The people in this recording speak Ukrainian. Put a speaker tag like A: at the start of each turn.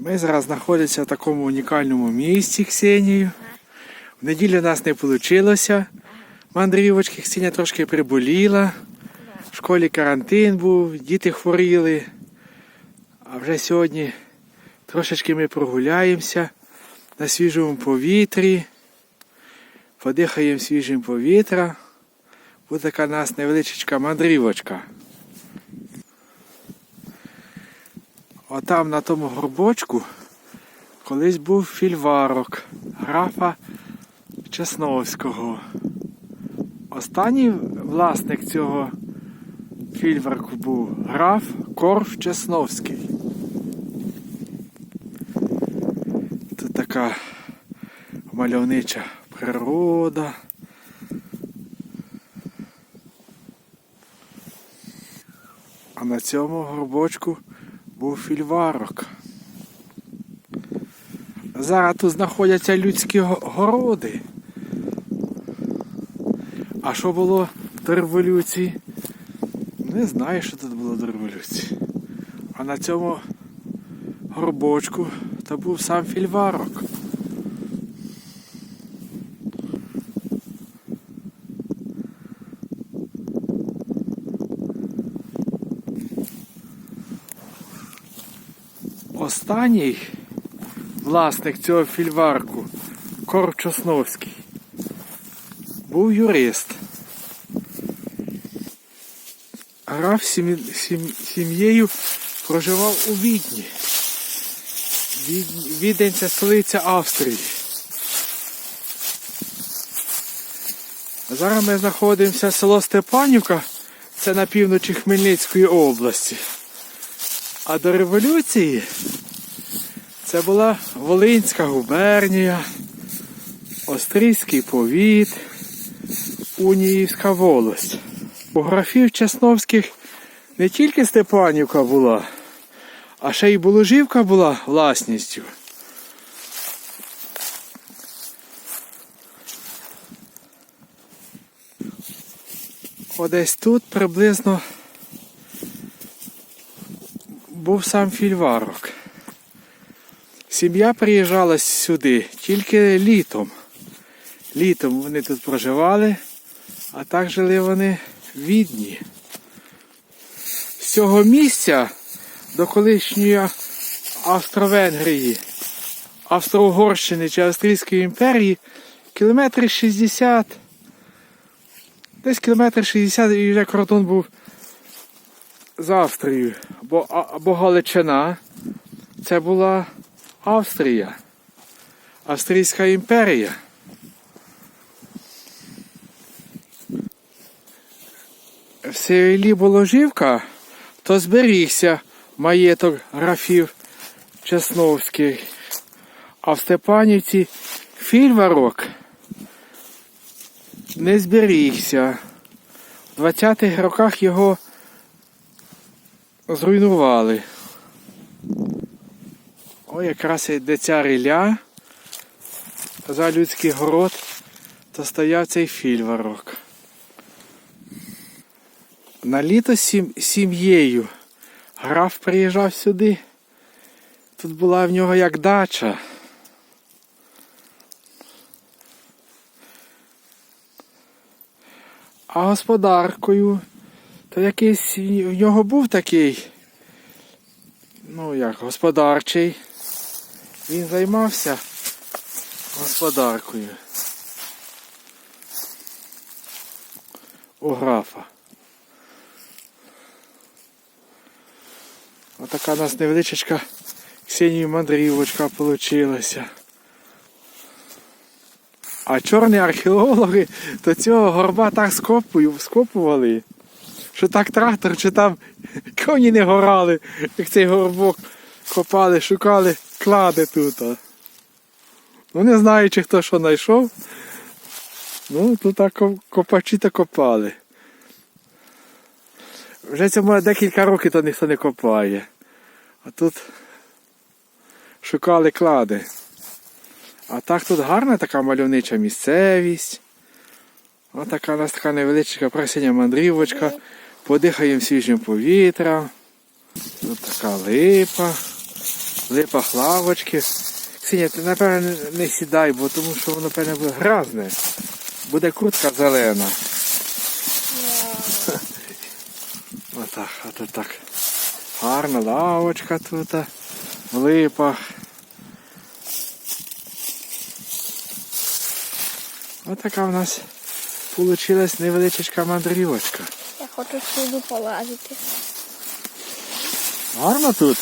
A: Ми зараз знаходимося в такому унікальному місці Ксенію. В неділю у нас не вийшло. Мандрівочки Ксеня трошки приболіла. В школі карантин був, діти хворіли. А вже сьогодні трошечки ми прогуляємося на свіжому повітрі. Подихаємо свіжим повітря. Буде така нас невеличка мандрівочка. Отам на тому горбочку колись був фільварок графа Чесновського. Останній власник цього фільварку був граф Корф Чесновський. Тут така мальовнича природа. А на цьому горбочку був фільварок. Зараз тут знаходяться людські городи. А що було до революції? Не знаю, що тут було до революції. А на цьому горбочку то був сам фільварок. Останній власник цього фільварку Корп Чосновський був юрист. Граф сім'єю проживав у Відні. Відень, це столиця Австрії. Зараз ми знаходимося село Степанівка, це на півночі Хмельницької області. А до революції це була Волинська губернія, Острізький повіт, Уніївська волость. У графів Чесновських не тільки Степанівка була, а ще й Боложівка була власністю. Одесь тут приблизно був сам фільварок. Сім'я приїжджала сюди тільки літом. Літом вони тут проживали, а так жили вони в Відні. З цього місця до колишньої Австро-Венгрії, Австро-Угорщини чи Австрійської імперії кілометрів 60. Десь кілометр 60 і вже кордон був з Австрією. Бо, бо Галичина це була Австрія, Австрійська імперія. В селі Боложівка то зберігся маєток графів Чесновських, а в Степанівці фільварок не зберігся. В 20-х роках його зруйнували. О, якраз йде ця риля. За людський город, то стояв цей фільварок. На літо з сім- сім'єю граф приїжджав сюди. Тут була в нього як дача. А господаркою, то якийсь в нього був такий, ну як, господарчий. Він займався господаркою. У графа. Отака у нас невеличка Ксенії мандрівочка получилася. А чорні археологи до цього горба так скопували, що так трактор чи там коні не горали, як цей горбок копали, шукали клади тут. Ну не знаю, чи хто що знайшов. Ну, тут так копачі то копали. Вже цьому декілька років то ніхто не копає. А тут шукали клади. А так тут гарна така мальовнича місцевість. Ось така у нас така невеличка просіння мандрівочка. Подихаємо свіжим повітрям. Тут така липа. Липах лавочки. Ксенія, ти напевно не сідай, бо тому що воно певне буде гразне. Буде куртка зелена. Отак, ото так. Гарна лавочка тут. В липах. Отака в нас получилась невеличка мандрівочка.
B: Я хочу сюди полазити.
A: Гарно тут.